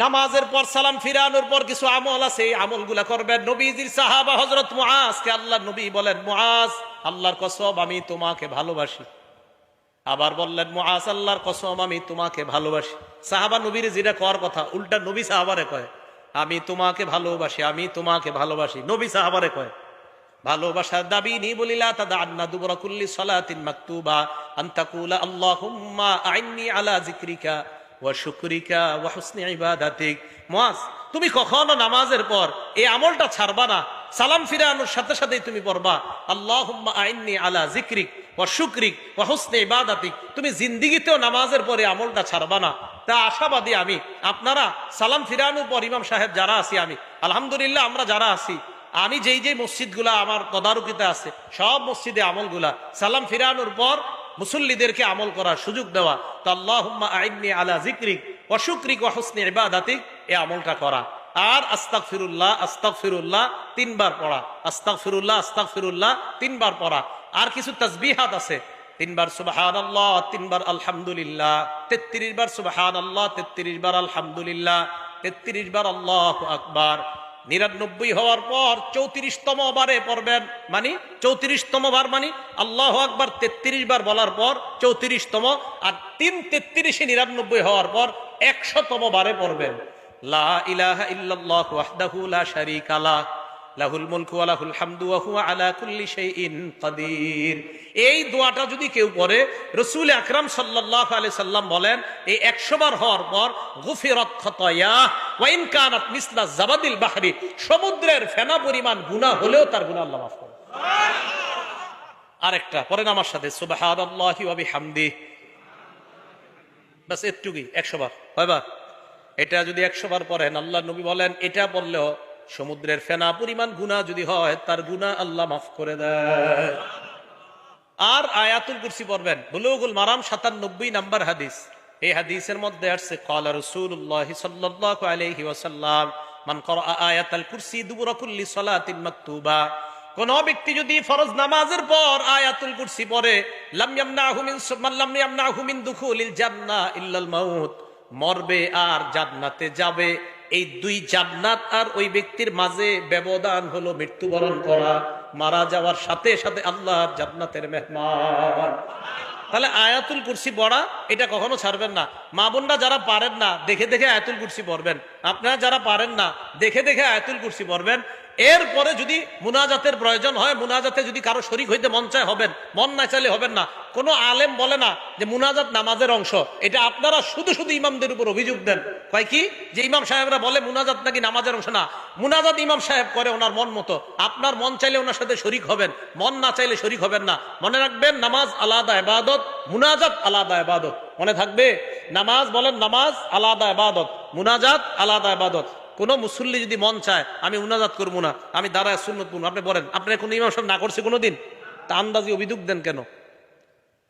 নামাজের পর সালাম ফিরানোর পর কিছু আমল আছে, এই আমলগুলা করবেন নবীজির সাহাবা হজরত মুআজকে আল্লাহ নবী বলেন, মুআজ, আল্লাহর কসম, আমি তোমাকে ভালোবাসি। আবার বললেন, মুআজ, আল্লাহর কসম, আমি তোমাকে ভালোবাসি। সাহাবা নবীর যেটা কর কথা, উল্টা নবী সাহাবারে কয়, আমি তোমাকে ভালোবাসি, আমি তোমাকে ভালোবাসি। নবী সাহাবারে কয়, ভালোবাসার দাবি নি বলিলা তাদা আন্না দুবরা সালাতিন মাকতুবা আন্তাকুলা আল্লাহুম্মা আলা জিক্রিকা ওয়া শুকরিকা ইবাদাতিক। মুআজ তুমি কখনো নামাজের পর এই আমলটা ছাড়বা না। সালাম ফিরানোর সাথে সাথেই তুমি পড়বা। আল্লাহুম্মা আইন্নি আলা জিক্রিক ওয়া শুকরিক ওয়া হুসনি ইবাদাতিক। তুমি জিন্দিগিতেও নামাজের পরে আমলটা ছাড়বা না। তা আশাবাদী আমি। আপনারা সালাম ফিরানোর পর ইমাম সাহেব যারা আছি আমি, আলহামদুলিল্লাহ আমরা যারা আছি, আমি যেই যেই মসজিদগুলা আমার তদারকিতে আছে, সব মসজিদে আমলগুলা। সালাম ফিরানোর পর মুসল্লিদেরকে আমল করার সুযোগ দেওয়া। তো আল্লাহুম্মা আইনি আলা জিক্রিক অশুক্রিক অহসনি ইবাদাতিক। এই আমলটা করা। আর আস্তাক ফিরুল্লাহ আস্তাক ফিরুল্লাহ তিনবার পড়া। আস্তাক ফিরুল্লাহ আস্তাক ফিরুল্লাহ তিনবার পড়া। আর কিছু তসবিহাত আছে। তিনবার সুবাহান আল্লাহ তিনবার আলহামদুলিল্লাহ, তেত্রিশ বার সুবাহান আল্লাহ তেত্রিশ বার আলহামদুলিল্লাহ, তেত্রিশ বার আল্লাহ আকবার। নিরানব্বই হওয়ার পর চৌত্রিশতম বারে পড়বেন মানে চৌত্রিশতম বার মানে আল্লাহ আকবার তেত্রিশ বার বলার পর চৌত্রিশতম আর তিন তেত্রিশে নিরানব্বই হওয়ার পর একশতম বারে পড়বেন। লা ইলাহা ইল্লাল্লাহু লা শারীকা লাহুল মুলকু ওয়া লাহুল হামদু ওয়া আলা কুল্লি শাইইন কাদির। এই দোয়াটা যদি কেউ পড়ে, রসুল আকরাম সাল্লাল্লাহু আলাইহি সাল্লাম বলেন, এই 100 বার হওয়ার পর গুফিরাত খাতায়া, ওয়া ইন কানাত মিসলা জাবাদিল বাহরি, সমুদ্রের ফেনা পরিমাণ গুনাহ হলেও তার গুনাহ আল্লাহ মাফ করে আরেকটা, পড়েন আমার সাথে, সুবহানাল্লাহি ওয়া বিহামদি। বাস এটুকুই 100 বার, কয়বার? এটা যদি 100 বার পড়েন আল্লাহ নবী বলেন, এটা বললেও সমুদ্রের ফেনা পরিমাণ গুনাহ যদি হয়, তার গুনাহ আল্লাহ মাফ করে দেয়। আর আয়াতুল কুরসি পড়বেন, বুলুগুল মারাম সাতানব্বই নাম্বার হাদিস। এই হাদিসের মধ্যে আসছে কলা রসুল্লাহ ওয়াসাল্লাম, মান করা আয়াতাল কুরসি সালাতিন মাকতুবা। কোন ব্যক্তি যদি ফরজ নামাজের পর আয়াতুল কুরসি পড়ে, লাম ইয়ামনাহু মিন মান লাম ইয়ামনাহু মিন দুখুলিল ইল্লাল মাউত, মরবে আর জান্নাতে যাবে। এই দুই জান্নাত আর ওই ব্যক্তির মাঝে ব্যবধান হলো মৃত্যুবরণ করা, মারা যাওয়ার সাথে সাথে আল্লাহর জান্নাতের মেহমান। তাহলে আয়াতুল কুরসি পড়া, এটা কখনো ছাড়বেন না। মা বোনরা যারা পারেন না, দেখে দেখে আয়াতুল কুরসি পড়বেন। আপনারা যারা পারেন না, দেখে দেখে আয়াতুল কুরসি পড়বেন। এরপরে যদি মুনাজাতের প্রয়োজন হয়, মুনাজাতে যদি কারও শরিক হইতে মন চায়, হবেন। মন না চাইলে হবেন না। কোনো আলেম বলে না যে মুনাজাত নামাজের অংশ। এটা আপনারা শুধু শুধু ইমামদের উপর অভিযোগ দেন। কয় কি? যে ইমাম সাহেবরা বলে, মুনাজাত নাকি নামাজের অংশ? না। মুনাজাত ইমাম সাহেব করে ওনার মন মতো। আপনার মন চাইলে ওনার সাথে শরিক হবেন। মন না চাইলে শরিক হবেন না। মনে রাখবেন, নামাজ আলাদা এবাদত মুনাজাত আলাদা এবাদত মনে থাকবে? নামাজ বলেন, নামাজ আলাদা এবাদত মুনাজাত আলাদা এবাদত কোন মুসল্লি যদি মন চায়, আমি উনাজাত করব না, আমি দাঁড়ায় সুন্নত পড়ব আপনি বলেন আপনার কোনো ইমাম সাহেব না করছে কোনোদিন তা আন্দাজি অভিযোগ দেন কেন?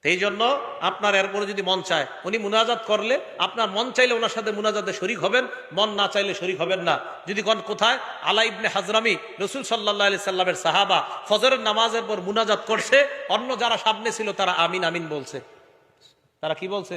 এই জন্য আপনার এরপরে যদি মন চায়, উনি মুনাজাত করলে আপনার মন চাইলে ওনার সাথে মুনাজাতে শরিক হবেন, মন না চাইলে শরিক হবেন না। যদি কোন কোথায় আলা ইবনে হাজরামি, রসুল সাল্লাহ আলি সাল্লামের সাহাবা ফজরের নামাজের পর মুনাজাত করছে, অন্য যারা সামনে ছিল তারা আমিন আমিন বলছে। তারা কি বলছে?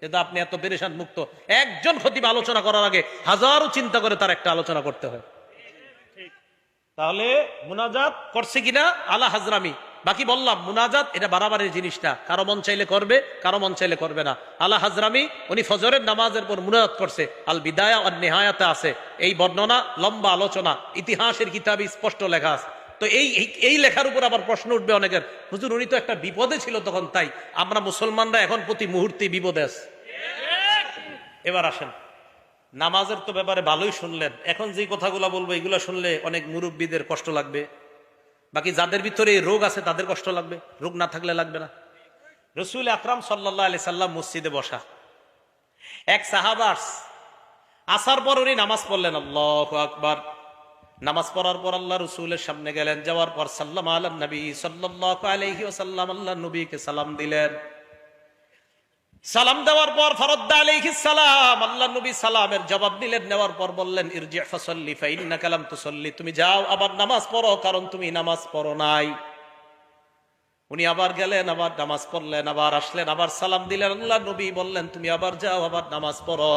যেহেতু আপনি এত পেরেশান মুক্ত, একজন খতিব আলোচনা করার আগে হাজারো চিন্তা করে তার একটা আলোচনা করতে হয়। তাহলে মুনাজাত করছে কিনা? আলা হাজরামি। বাকি বললাম, মুনাজাত এটা বাড়াবাড়ির জিনিসটা কারও মন চাইলে করবে, কারও মন চাইলে করবে না। আলা হাজরামি, উনি ফজরের নামাজের পর মুনাজাত করছে। আল বিদায়া আর নেহায়াতে আছে। এই বর্ণনা, লম্বা আলোচনা, ইতিহাসের কিতাবে স্পষ্ট লেখা আছে। তো এই, এই- লেখার উপর আবার প্রশ্ন উঠবে অনেকের। হুজুর, উনি তো একটা বিপদে ছিল তখন, তাই আমরা মুসলমানরা এখন প্রতি মুহূর্তে বিপদে আছি। এবার আসেন। নামাজের তো ব্যাপারে ভালোই শুনলেন। এখন যে কথাগুলো বলব, এগুলো শুনলে অনেক মুরব্বীদের কষ্ট লাগবে। বাকি যাদের ভিতরে রোগ আছে, তাদের কষ্ট লাগবে। রোগ না থাকলে লাগবে না। রসুল আকরাম সাল্লাহ আলি সাল্লাম মসজিদে বসা। এক সাহাবাস আসার পর উনি নামাজ পড়লেন। আল্লাহ আকবার। নামাজ পড়ার পর আল্লাহ রসুলের সামনে গেলেন, যাওয়ার পর সাল্লাম আল্লাহ নবী আলহি সাল্লাম আল্লাহ নবীকে সালাম দিলেন। সালাম দেওয়ার পর ফরদ্দা আলাইহিস সালাম, আল্লাহ নবী সালামের জবাব দিলেন, নেওয়ার পর বললেন, ইরজি ফাসাল্লি ফাইন্না কালাম তুসাল্লি, তুমি যাও, আবার নামাজ পড়ো, কারণ তুমি নামাজ পড়ো নাই। উনি আবার গেলেন, আবার নামাজ পড়লেন, আবার আসলেন, আবার সালাম দিলেন, আল্লাহ নবী বললেন, তুমি আবার যাও, আবার নামাজ পড়ো।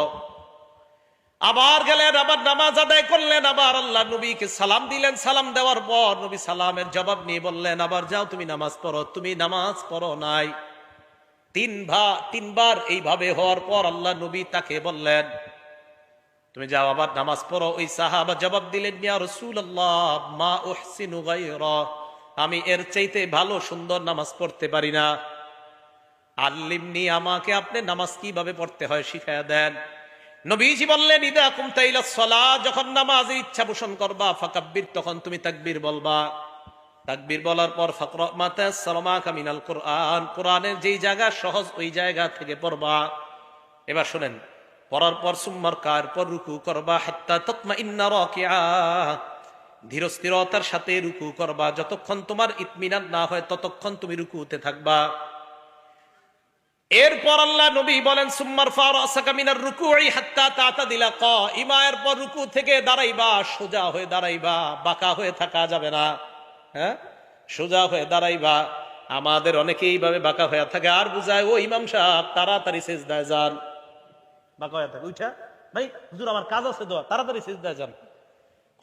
আবার গেলেন, আবার নামাজ আদায় করলেন, আবার আল্লাহ নবীকে সালাম দিলেন। সালাম দেওয়ার পর নবী সালামের জবাব নিয়ে বললেন, আবার যাও, তুমি নামাজ পড়ো, তুমি নামাজ পড়ো নাই। তিন ভা, তিনবার এইভাবে হওয়ার পর আল্লাহ নবী তাকে বললেন, তুমি যাও, আবার নামাজ পড়ো। ওই সাহাবা জবাব দিলেন, ইয়া রাসূলুল্লাহ, মা উহসিনু আমি এর চাইতে ভালো, সুন্দর নামাজ পড়তে পারি না। আল্লিমনি, আমাকে আপনি নামাজ কীভাবে পড়তে হয় শিখায়া দেন। নবীজি বললেন, ইদা কুমতা ইলা সলা যখন নামাজের ইচ্ছা পোষণ করবা, ফাকাব্বির, তখন তুমি তাকবীর বলবা। তাকবীর বলার পর ফাকরা মাতা কামিনাল কোরআন, কোরআনের যেই জায়গা সহজ ওই জায়গা থেকে পড়বা। এবার শুনেন, পড়ার পর সুম্মার কার পর রুকু করবা, হাত্তা তৎমা ইন্না রাকিআ। ধীর স্থিরতার সাথে রুকু করবা, যতক্ষণ তোমার ইতমিনান না হয়, ততক্ষণ তুমি রুকুতে থাকবা। এরপর আল্লাহ নবী বলেন, সুম্মার ফারাসাকা মিনার রুকুই হাত্তা তাতাদিলা কাইমা এরপর রুকু থেকে দাঁড়াইবা, সোজা হয়ে দাঁড়াইবা, বাঁকা হয়ে থাকা যাবে না। হ্যাঁ? সোজা হয়ে দাঁড়াইবা। আমাদের অনেকে এইভাবে বাঁকা হয়ে থাকে। আর বুঝায়, ও ইমাম সাহেব, তাড়াতাড়ি সেজদায় যান। বাঁকা হয়ে থাকে। উঠা ভাই, হুজুর, আমার কাজ আছে, দোয়া, তাড়াতাড়ি শেষ দেয় যান।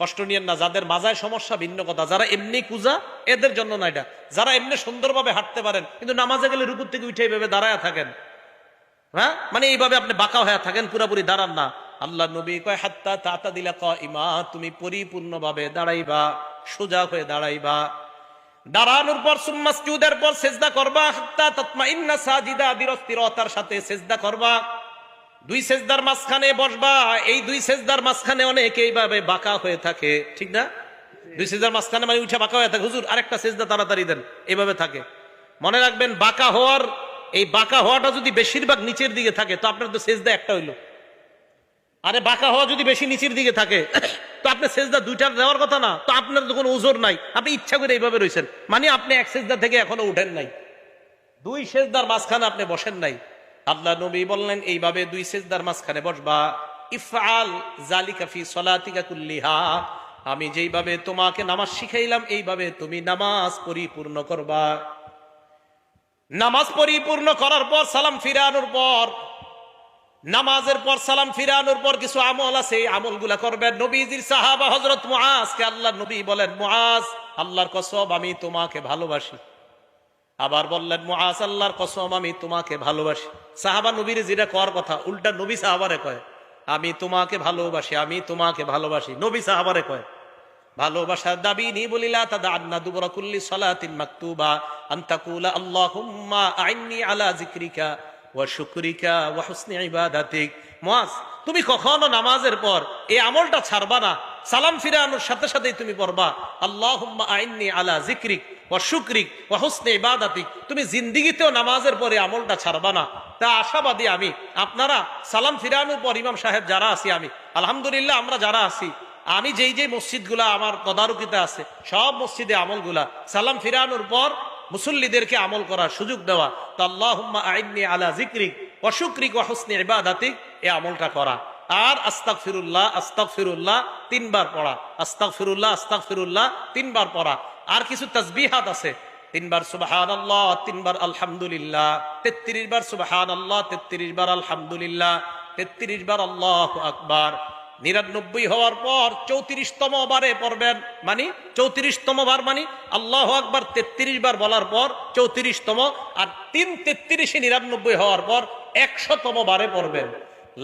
কষ্ট নিয়েন না, যাদের মাজায় সমস্যা, ভিন্ন কথা। যারা এমনি কুজা, এদের জন্য না এটা। যারা এমনি সুন্দরভাবে হাঁটতে পারেন, কিন্তু নামাজে গেলে রুকুর থেকে উঠে এইভাবে দাঁড়ায় থাকেন। হ্যাঁ? মানে এইভাবে আপনি বাঁকা হয়ে থাকেন, পুরাপুরি দাঁড়ান না। আল্লাহ নবী কয়, হাত্তা তাতা দিলা ক ইমা তুমি পরিপূর্ণভাবে দাঁড়াইবা, সোজা হয়ে দাঁড়াইবা। দাঁড়ানোর পর সুম্মাসজুদের পর সেজদা করবা, হাত্তা তৎমা ইন্না সাজিদা বিরস্তিরতার সাথে সেজদা করবা। দুই সেজদার মাঝখানে বসবা, এই দুই সেজদার মাঝখানে অনেকে এইভাবে বাঁকা হয়ে থাকে, ঠিক না? দুই সেজদার মাঝখানে মানে উঠে বাঁকা হয়ে থাকে। হুজুর, আরেকটা সেজদা তাড়াতাড়ি দেন, এইভাবে থাকে। মনে রাখবেন, বাঁকা হওয়ার, এই বাঁকা হওয়াটা যদি বেশিরভাগ নিচের দিকে থাকে, তো আপনার তো সেজদা একটা হইল। আরে বাঁকা হওয়া যদি বেশি নিচের দিকে থাকে, তো আপনি সেজদা দুইটা দেওয়ার কথা না, তো আপনার তো কোনো ওজোর নাই। আপনি ইচ্ছা করে এইভাবে রয়েছেন মানে আপনি এক সেজদা থেকে এখনও উঠেন নাই। দুই সেজদার মাঝখানে আপনি বসেন নাই। আল্লাহ নবী বললেন, এইভাবে দুই সেজদার মাঝখানে বসবা। ইফআল জালিকা ফি সলাতিকা কুল্লিহা। আমি যেইভাবে তোমাকে নামাজ শিখাইলাম, এইভাবে তুমি নামাজ পরিপূর্ণ করবা। নামাজ পরিপূর্ণ করার পর সালাম ফিরানোর পর, নামাজের পর সালাম ফিরানোর পর কিছু আমল আছে, এই আমলগুলা করবেন। নবীজির সাহাবা হজরত মুআজকে আল্লাহ নবী বলেন, মুআজ, আল্লাহর কসম আমি তোমাকে ভালোবাসি। আবার বললেন, মুআজ আল্লাহর কসম, আমি তোমাকে ভালোবাসি। সাহাবা নবীর যেটা কর কথা, উল্টা নবী সাহাবারে কয়, আমি তোমাকে ভালোবাসি, আমি তোমাকে ভালোবাসি। নবী সাহাবারে কয়, ভালোবাসার দাবি নি বলিলা কুল্লি আলা ওয়া তুমি কখনো নামাজের পর এই আমলটা ছাড়বা না, সালাম ফিরানোর সাথে সাথেই তুমি পড়বা, আল্লাহুম্মা আইন্নি আলা জিকরিক হুসনি ইবাদাতিক তুমি জিন্দিগিতেও নামাজের পরে আমলটা ছাড়বা না। তা আশাবাদী আমি। আপনারা সালাম ফিরানোর পর ইমাম সাহেব যারা আছি আমি, আলহামদুলিল্লাহ আমরা যারা আছি, আমি যেই যে আমার তদারকিতে আছে, সব মসজিদে আমলগুলা। সালাম ফিরানোর পর মুসল্লিদেরকে আমল করার সুযোগ দেওয়া। তো আল্লাহ আইনি আলা জিক্রিক অশুক্রিক অহসনি ইবাদাতিক এ আমলটা করা। আর আস্তাক ফিরুল্লাহ আস্তাক ফিরুল্লাহ তিনবার পড়া। আস্তাক ফিরুল্লাহ আস্তাক ফিরুল্লাহ তিনবার পড়া। আর কিছু তসবিহাত আছে। তিনবার সুবাহান আল্লাহ তিনবার আলহামদুলিল্লাহ তেত্রিশ বার সুবাহান আল্লাহ তেত্রিশ বার আলহামদুলিল্লাহ তেত্রিশ বার আল্লাহ আকবার। নিরানব্বই হওয়ার পর চৌত্রিশতম বারে পড়বেন মানে চৌত্রিশতম বার মানে আল্লাহ আকবার তেত্রিশ বার বলার পর চৌত্রিশতম আর তিন তেত্রিশে নিরানব্বই হওয়ার পর একশোতম বারে পড়বেন।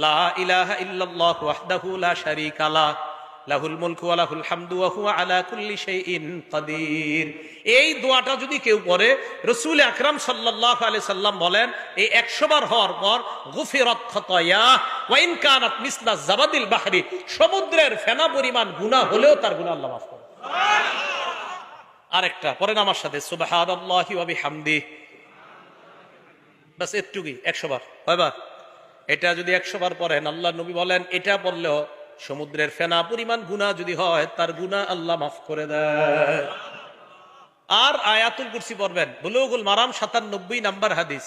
লা ইলাহা ইল্লাল্লাহু লা লাহুল মুলকু ওয়া লাহুল হামদু আলা কুল্লি কাদির। এই দোয়াটা যদি কেউ পড়ে, রাসূল আকরাম সাল্লাল্লাহু আলাইহি সাল্লাম বলেন, এই 100 বার হওয়ার পর, গুফিরাত খাতায়া, ওয়া ইন কানাত মিসলা জাবাদিল বাহরি, সমুদ্রের ফেনা পরিমাণ গুনাহ হলেও তার গুনাহ আল্লাহ মাফ করে। আরেকটা, পড়েন আমার সাথে, সুবহানাল্লাহি ওয়া বিহামদি। বাস এটুকুই 100 বার, কয়বার? এটা যদি 100 বার পড়েন আল্লাহ নবী বলেন, এটা পড়লেও সমুদ্রের ফেনা পরিমাণ গুণা যদি হয়, তার গুণা আল্লাহ মাফ করে দেয়। আর আয়াতুল কুরসি পড়বেন, বুলুগুল মারাম সাতানব্বই নাম্বার হাদিস।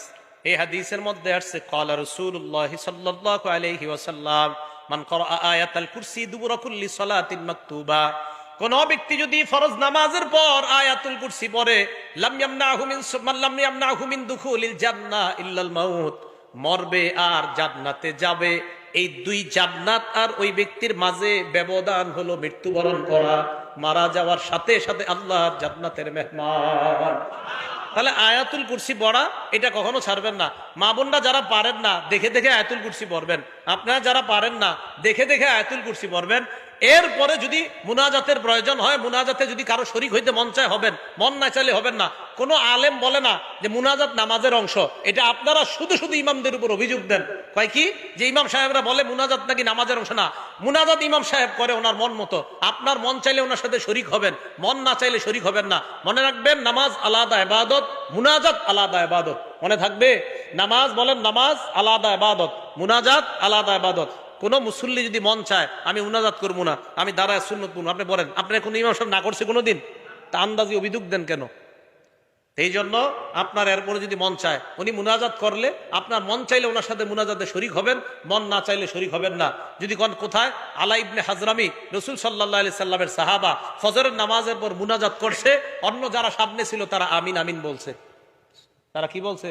এই হাদিসের মধ্যে আসছে কলা রসুল্লাহ ওয়াসাল্লাম, মান আয়াতাল কুরসি সালাতিন মাকতুবা। কোন ব্যক্তি যদি ফরজ নামাজের পর আয়াতুল কুরসি পড়ে, লাম ইয়ামনাহু লাম ইয়ামনাহু দুখুলিল জান্নাহ ইল্লাল মাউত, মরবে আর জান্নাতে যাবে। এই দুই জান্নাত আর ওই ব্যক্তির মাঝে ব্যবধান হলো মৃত্যুবরণ করা, মারা যাওয়ার সাথে সাথে আল্লাহর জান্নাতের মেহমান। তাহলে আয়াতুল কুরসি পড়া, এটা কখনো ছাড়বেন না। মা বোনরা যারা পারেন না, দেখে দেখে আয়াতুল কুরসি পড়বেন। আপনারা যারা পারেন না, দেখে দেখে আয়াতুল কুরসি পড়বেন। এরপরে যদি মুনাজাতের প্রয়োজন হয়, মুনাজাতে যদি কারও শরিক হইতে মন চায়, হবেন। মন না চাইলে হবেন না। কোনো আলেম বলে না যে মুনাজাত নামাজের অংশ। এটা আপনারা শুধু শুধু ইমামদের উপর অভিযোগ দেন। কয় কি? যে ইমাম সাহেবরা বলে মুনাজাত নাকি নামাজের অংশ না। মুনাজাত ইমাম সাহেব করে ওনার মন মতো। আপনার মন চাইলে ওনার সাথে শরিক হবেন। মন না চাইলে শরিক হবেন না। মনে রাখবেন, নামাজ আলাদা এবাদত মুনাজাত আলাদা এবাদত মনে থাকবে? নামাজ বলেন নামাজ আলাদা এবাদত মুনাজাত আলাদা এবাদত কোন মুসল্লি যদি মন চায়, আমি মুনাজাত করব না, আমি দাঁড়ায় সুন্নত পড়ব আপনি বলেন আপনার কোনো ইমাম সাহেব না করছে কোনোদিন তা আন্দাজি অভিযোগ দেন কেন? এই জন্য আপনার এরপরে যদি মন চায়, উনি মুনাজাত করলে আপনার মন চাইলে ওনার সাথে মুনাজাতে শরিক হবেন, মন না চাইলে শরিক হবেন না। যদি কোন কোথায় আলা ইবনে হাজরামি, রসুল সাল্লাহ আলি সাল্লামের সাহাবা ফজরের নামাজের পর মুনাজাত করছে, অন্য যারা সামনে ছিল তারা আমিন আমিন বলছে। তারা কি বলছে?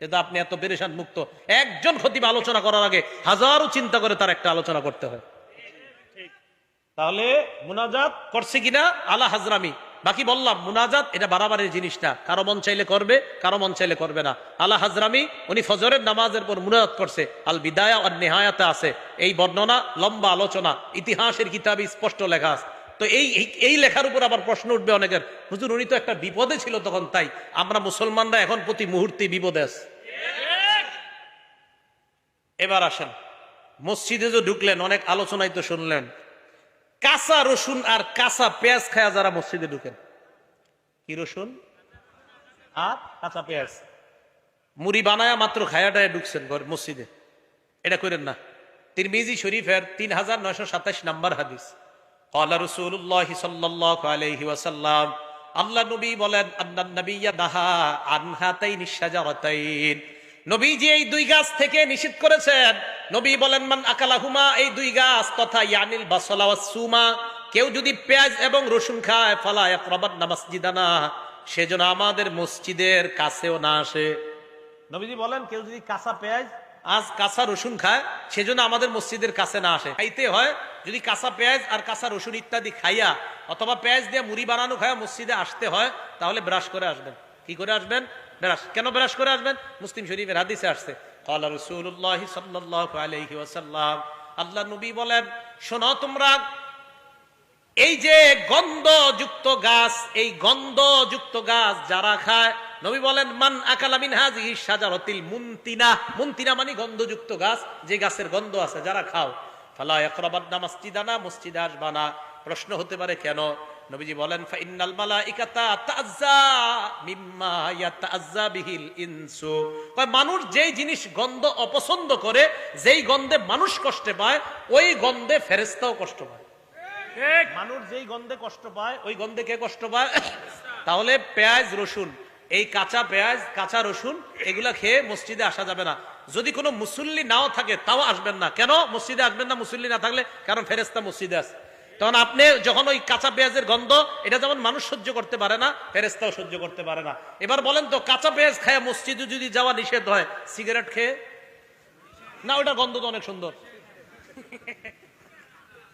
যেহেতু আপনি এত পেরেশান মুক্ত একজন খতিব আলোচনা করার আগে হাজারো চিন্তা করে তার একটা আলোচনা করতে হয়। তাহলে মুনাজাত করছে কিনা? আলা হাজরামি। বাকি বললাম, মুনাজাত এটা বাড়াবাড়ির জিনিসটা কারও মন চাইলে করবে, কারও মন চাইলে করবে না। আলা হাজরামি, উনি ফজরের নামাজের পর মুনাজাত করছে। আল বিদায়া আর নেহায়াতে আছে। এই বর্ণনা, লম্বা আলোচনা, ইতিহাসের কিতাবে স্পষ্ট লেখা আছে। তো এই, এই- লেখার উপর আবার প্রশ্ন উঠবে অনেকের। হুজুর, উনি তো একটা বিপদে ছিল তখন, তাই আমরা মুসলমানরা এখন প্রতি মুহূর্তে বিপদে আছি। এবার আসেন। মসজিদে যে ঢুকলেন, অনেক আলোচনায় তো শুনলেন। কাঁচা রসুন আর কাঁচা পেঁয়াজ খায়া যারা মসজিদে ঢুকেন। কি রসুন? আর কাঁচা পেঁয়াজ। মুড়ি বানায়া মাত্র খায়াটায় ঢুকছেন ঘর, মসজিদে। এটা করেন না। তিরমিজি শরীফের তিন হাজার নয়শো সাতাশ নাম্বার হাদিস। রসুল্লাহ সাল্লাহ আলহি আল্লাহ নবী বলেন আন্নান আনহাতাই এই দুই গাছ থেকে নিষেধ করেছেন। নবী বলেন, মান আকালাহুমা এই দুই গাছ, তথা ইয়ানিল বাসলা সুমা, কেউ যদি পেঁয়াজ এবং রসুন খায়, ফালা একরাবান না মসজিদানা সেজন্য আমাদের মসজিদের কাছেও না আসে। নবীজি বলেন, কেউ যদি কাঁচা পেঁয়াজ আজ কাঁচা রসুন খায়, সেজন্য আমাদের মসজিদের কাছে না আসে। খাইতে হয়, যদি কাঁচা পেঁয়াজ আর কাঁচা রসুন ইত্যাদি খাইয়া, অথবা পেঁয়াজ দিয়ে মুড়ি বানানো খাইয়া মসজিদে আসতে হয়, তাহলে ব্রাশ করে আসবেন। কি করে আসবেন? ব্রাশ। কেন ব্রাশ করে আসবেন? মুসলিম শরীফের হাদিসে আসছে। আল্লাহ নবী বলেন, শোনো তোমরা, এই যে গন্ধযুক্ত গাছ, এই গন্ধযুক্ত গাছ যারা খায় নবী বলেন মান আকালামিন হাজি সাজারতিল মুন্তিনা। মুন্তিনা মানে গন্ধযুক্ত গাছ যে গাছের গন্ধ আছে যারা খাও। ফালা একরাবান্না মসজিদানা? মসজিদে আসবানা প্রশ্ন হতে পারে কেন? নবীজি বলেন ফাইনাল মালাইকাতা তাজ্জা মিম্মা ইয়াতাজ্জা বিহিল ইনসু। কয় মানুষ যেই জিনিস গন্ধ অপছন্দ করে যেই গন্ধে মানুষ কষ্ট পায় ওই গন্ধে ফেরেশতাও কষ্ট পায়। মানুষ যেই গন্ধে কষ্ট পায় ওই গন্ধে কে কষ্ট পায়? তাহলে পেঁয়াজ রসুন। এই কাঁচা পেঁয়াজ, কাঁচা রসুন এগুলা খেয়ে মসজিদে আসা যাবে না। যদি কোনো মুসল্লি নাও থাকে, তাও আসবেন না। কেন? মসজিদে আসবেন না, মুসল্লি না থাকলে? কারণ ফেরেস্তা মসজিদে আছে। তখন আপনি যখন ওই কাঁচা পেঁয়াজের গন্ধ, এটা যেমন মানুষ সহ্য করতে পারে না ফেরেস্তাও সহ্য করতে পারে না। এবার বলেন তো, কাঁচা পেঁয়াজ খায় মসজিদে যদি যাওয়া নিষেধ হয়, সিগারেট খেয়ে? না ওটা গন্ধ তো অনেক সুন্দর।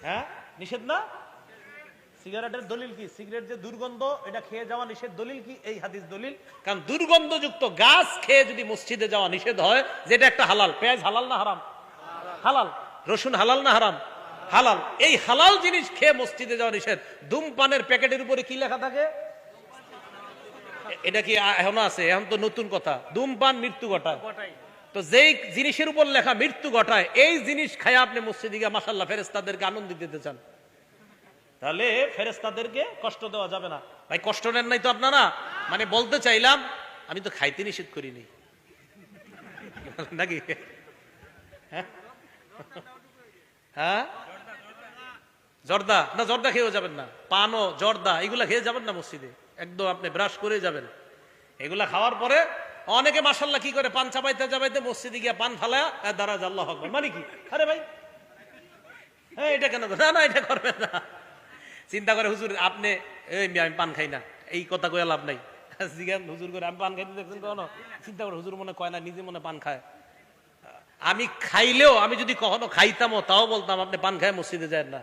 হ্যাঁ? নিষেধ না? সিগারেটের দলিল কি? সিগারেট যে দুর্গন্ধ, এটা খেয়ে যাওয়া নিষেধ দলিল কি? এই হাদিস দলিল। কারণ দুর্গন্ধযুক্ত গাছ খেয়ে যদি মসজিদে যাওয়া নিষেধ হয়, যেটা একটা হালাল। পেঁয়াজ হালাল না হারাম? হালাল। রসুন হালাল না হারাম? হালাল। এই হালাল জিনিস খেয়ে মসজিদে যাওয়া নিষেধ। ধূমপানের প্যাকেটের উপরে কি লেখা থাকে? এটা কি এখনও আছে? এখন তো নতুন কথা। ধূমপান মৃত্যু ঘটায়। তো যেই জিনিসের উপর লেখা মৃত্যু ঘটায়, এই জিনিস খায় আপনি মসজিদে গিয়ে মাসাল্লাহ ফেরেস্তাদেরকে আনন্দ দিতে চান। তাহলে ফেরেস্তাদেরকে কষ্ট দেওয়া যাবে না। ভাই, কষ্ট নেন নাই তো আপনারা? মানে বলতে চাইলাম, আমি তো খাইতে নিষেধ করিনি। নাকি? হ্যাঁ? হ্যাঁ? জর্দা? না, জর্দা খেয়েও যাবেন না। পানও, জর্দা, এগুলা খেয়ে যাবেন না মসজিদে। একদম আপনি ব্রাশ করে যাবেন। এগুলা খাওয়ার পরে অনেকে মাসাল্লাহ কি করে, পান চাপাইতে চাপাইতে মসজিদে গিয়ে পান ফালায় দাঁড়া হকবার মানে কি? আরে ভাই হ্যাঁ এটা কেন না না, এটা করবেন না। চিন্তা করে হুজুর আপনি এই আমি পান খাই না এই কথা কয়ে লাভ নাই। জিজ্ঞান হুজুর করে আমি পান খাইতে দেখছেন কখনো চিন্তা করে হুজুর মনে কয় না নিজে মনে পান খায়। আমি খাইলেও আমি যদি কখনো খাইতামও তাও বলতাম আপনি পান খায় মসজিদে যায় না।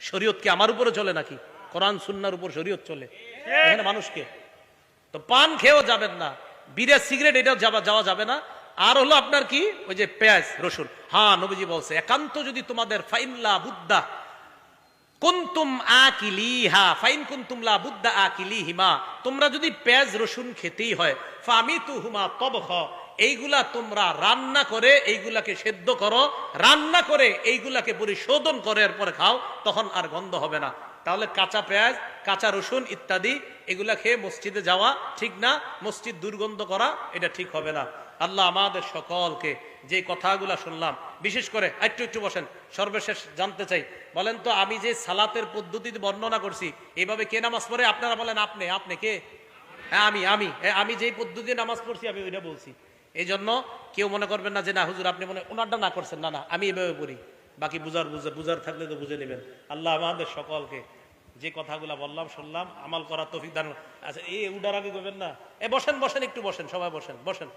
শরীয়ত কি আমার উপরে চলে নাকি? কোরআন সুন্নার উপর শরীয়ত চলে। এখানে মানুষকে। তো পান খেয়েও যাবেন না। বিড়িয়া সিগারেট এটাও যাওয়া যাওয়া যাবে না। আর হলো আপনার কি? ওই যে পেঁয়াজ রসুন। হ্যাঁ নবীজি বলছে একান্ত যদি তোমাদের ফাইনলা বুদ্ধা কুন্তুম আকিলিহা, ফাইন কুন্তুম লা আকিলি আকিলিহিমা। তোমরা যদি পেঁয়াজ, রসুন খেতেই হয় ফামিতু হুমা তবহ এইগুলা তোমরা রান্না করে, এইগুলাকে সেদ্ধ করো, রান্না করে, এইগুলাকে পরিশোধন করে, এরপরে খাও, তখন আর গন্ধ হবে না। তাহলে কাঁচা পেঁয়াজ, কাঁচা রসুন ইত্যাদি এগুলা খেয়ে মসজিদে যাওয়া ঠিক না? মসজিদ দুর্গন্ধ করা, এটা ঠিক হবে না। আল্লাহ আমাদের সকলকে যে কথাগুলা শুনলাম, বিশেষ করে একটু একটু বসেন, সর্বশেষ জানতে চাই। বলেন তো, আমি যে সালাতের পদ্ধতিতে বর্ণনা করছি এইভাবে কে নামাজ পড়ে? আপনারা বলেন, আপনি আপনি কে? হ্যাঁ আমি আমি। আমি যেই পদ্ধতি নামাজ পড়ছি, আমি ওইটা বলছি। এই জন্য কেউ মনে করবেন না যে, না, হুজুর, আপনি মনে ওনারটা না করছেন, না না, আমি এভাবে পড়ি। বাকি বুঝার বুঝে বুঝার থাকলে তো বুঝে নেবেন। আল্লাহ আমাদের সকলকে যে কথাগুলো বললাম, শুনলাম, আমাল করার তফিক দান আচ্ছা এই উডার আগে করবেন না? এ বসেন বসেন, একটু বসেন, সবাই বসেন বসেন।